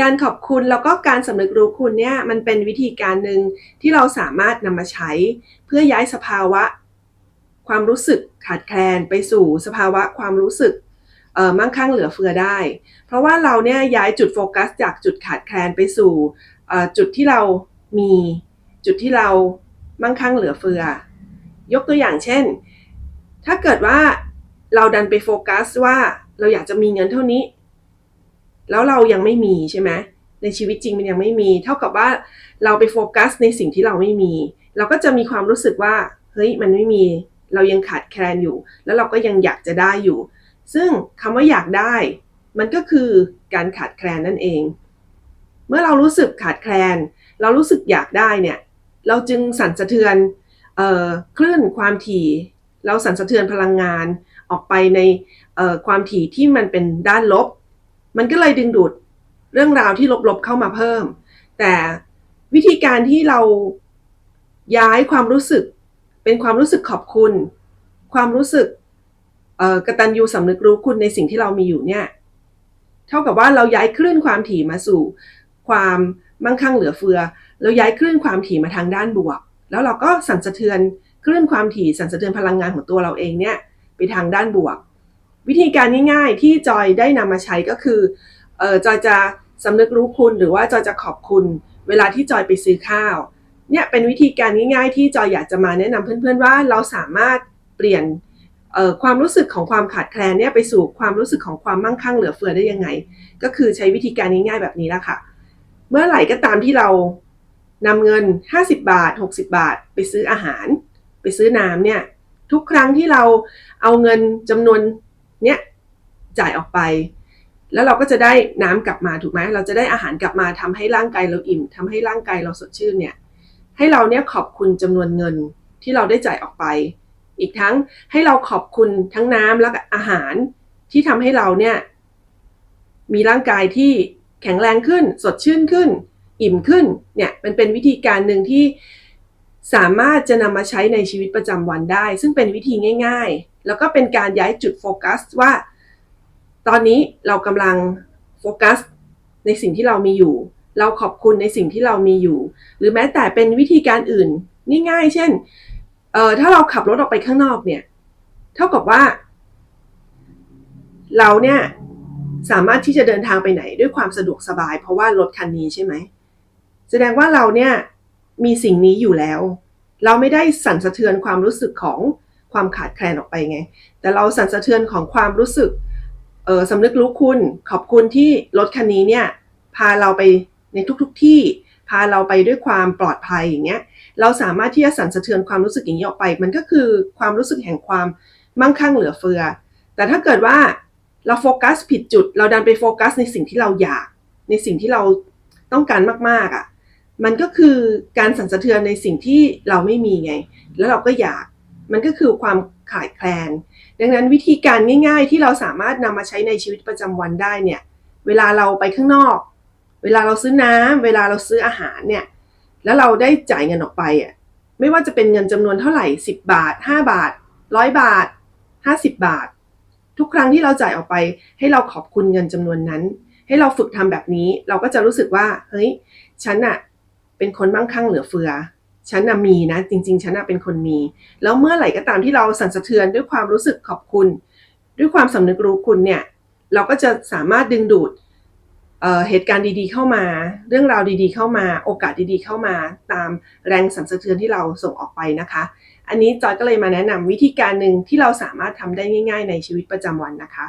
การขอบคุณแล้วก็การสำนึกรู้คุณเนี่ยมันเป็นวิธีการหนึ่งที่เราสามารถนำมาใช้ เพื่อย้ายสภาวะ ความรู้สึกขาดแคลนไปสู่สภาวะความรู้สึกมั่งคั่งเหลือเฟือได้ เพราะว่าเราเนี่ยย้ายจุดโฟกัส จากจุดขาดแคลนไปสู่จุดที่เรามีจุดที่เรามั่งคั่งเหลือเฟือ ยกตัวอย่างเช่น ถ้าเกิดว่าเราดันไปโฟกัสว่าเราอยากจะมีเงินเท่านี้ แล้วเรายังไม่มีใช่ไหมในชีวิตจริงมันยังไม่มี เท่ากับว่าเราไปโฟกัสในสิ่งที่เราไม่มี เราก็จะมีความรู้สึกว่าเฮ้ยมันไม่มี เรายังขาดแคลนอยู่ แล้วเราก็ยังอยากจะได้อยู่ ซึ่งคำว่าอยากได้ มันก็คือการขาดแคลนนั่นเอง เมื่อเรารู้สึกขาดแคลน เรารู้สึกอยากได้เนี่ยเราจึงสั่นสะเทือนเอ่อคลื่นความถี่เราสั่นสะเทือนพลังงานออกไปในเอ่อความถี่ที่มันเป็นด้านลบ มันก็เลยดึงดูดเรื่องราวที่ลบๆเข้ามาเพิ่ม แต่วิธีการที่เราย้ายความรู้สึก เป็นความรู้สึกขอบคุณ ความรู้สึกเอ่อกตัญญูสำนึกรู้คุณในสิ่งที่เรามีอยู่เนี่ย เท่ากับว่าเราย้ายคลื่นความถี่มาสู่ ความมั่งคั่งเหลือเฟือ เราย้ายคลื่นความถี่มาทางด้านบวก แล้วเราก็สั่นสะเทือนคลื่นความถี่สั่นสะเทือนพลังงานของตัวเราเองเนี่ย ไปทางด้านบวก วิธีการง่ายๆ ที่จอยได้นำมาใช้ก็คือเออจอยจะสำนึกรู้คุณหรือว่าจอยจะขอบคุณ เวลาที่จอยไปซื้อข้าว เนี่ยเป็นวิธีการง่ายๆ ที่จอยอยากจะมาแนะนำเพื่อนๆว่าเราสามารถเปลี่ยนความรู้สึกของความขาดแคลนเนี่ยไปสู่ความรู้สึกของความมั่งคั่งเหลือเฟือได้ยังไง ก็คือใช้วิธีการง่ายๆแบบนี้ละค่ะ เมื่อไหร่ก็ตามที่เรานำเงิน 50 บาท 60 บาท ไปซื้ออาหาร ไปซื้อน้ำเนี่ยทุกครั้งที่เราเอาเงินจำนวน เนี้ยจ่ายออกไป แล้วเราก็จะได้น้ำกลับมาถูกไหมเราจะได้อาหารกลับมาทำให้ร่างกายเราอิ่มทำให้ร่างกายเราสดชื่นเนี่ยให้เราเนี่ยขอบคุณจำนวนเงินที่เราได้จ่ายออกไป อีกทั้งให้เราขอบคุณทั้งน้ำและอาหารที่ทำให้เราเนี่ยมีร่างกายที่แข็งแรงขึ้น สดชื่นขึ้น อิ่มขึ้นเนี่ยมันเป็นวิธีการหนึ่งที่ สามารถจะนำมาใช้ในชีวิตประจำวันได้ ซึ่งเป็นวิธีง่าย ๆ แล้วก็เป็นการย้ายจุดโฟกัสว่า ตอนนี้เรากำลังโฟกัสในสิ่งที่เรามีอยู่ เราขอบคุณในสิ่งที่เรามีอยู่ หรือแม้แต่เป็นวิธีการอื่นง่ายๆ เช่นเอ่อถ้าเราขับรถออกไปข้างนอกเนี่ย เท่ากับว่า เราเนี่ยสามารถที่จะเดินทางไปไหนด้วยความสะดวกสบาย เพราะว่ารถคันนี้ใช่ไหม แสดงว่าเราเนี่ย มีสิ่งนี้อยู่แล้ว เราไม่ได้สั่นสะเทือนความรู้สึกของความขาดแคลนออกไปไง แต่เราสั่นสะเทือนของความรู้สึกเออสำนึกรู้คุณขอบคุณที่รถคันนี้เนี่ยพาเราไปในทุกๆทที่ พาเราไปด้วยความปลอดภัยอย่างเงี้ยเราสามารถที่จะสั่นสะเทือนความรู้สึกอย่างนี้ออกไป มันก็คือความรู้สึกแห่งความมั่งคั่งเหลือเฟือ แต่ถ้าเกิดว่าเราโฟกัสผิดจุด เราดันไปโฟกัสในสิ่งที่เราอยาก ในสิ่งที่เราต้องการมากๆอะ่ะ มันก็คือการสั่นสะเทือนในสิ่งที่เราไม่มีไง แล้วเราก็อยาก มันก็คือความขาดแคลน ดังนั้นวิธีการง่าย ๆ ที่เราสามารถนำมาใช้ในชีวิตประจำวันได้เนี่ย เวลาเราไปข้างนอก เวลาเราซื้อน้ำเวลาเราซื้ออาหารเนี่ย แล้วเราได้จ่ายเงินออกไปอะ ไม่ว่าจะเป็นเงินจำนวนเท่าไหร่ 10 บาท 5 บาท100บาท 50 บาท ทุกครั้งที่เราจ่ายออกไป ให้เราขอบคุณเงินจำนวนนั้น ให้เราฝึกทำแบบนี้ เราก็จะรู้สึกว่า เฮ้ย ฉันอะ เป็นคนมั่งคั่งเหลือเฟือ ฉันน่ะมีนะ จริง ๆ ฉันน่ะเป็นคนมี แล้วเมื่อไหร่ก็ตามที่เราสั่นสะเทือนด้วยความรู้สึกขอบคุณ ด้วยความสำนึกรู้คุณเนี่ย เราก็จะสามารถดึงดูดเเหตุการณ์ดีๆเข้ามา เรื่องราวดีๆเข้ามา โอกาสดีๆเข้ามา ตามแรงสั่นสะเทือนที่เราส่งออกไปนะคะ อันนี้จอยก็เลยมาแนะนำวิธีการหนึ่งที่เราสามารถทำได้ง่าย ๆ ในชีวิตประจำวันนะคะ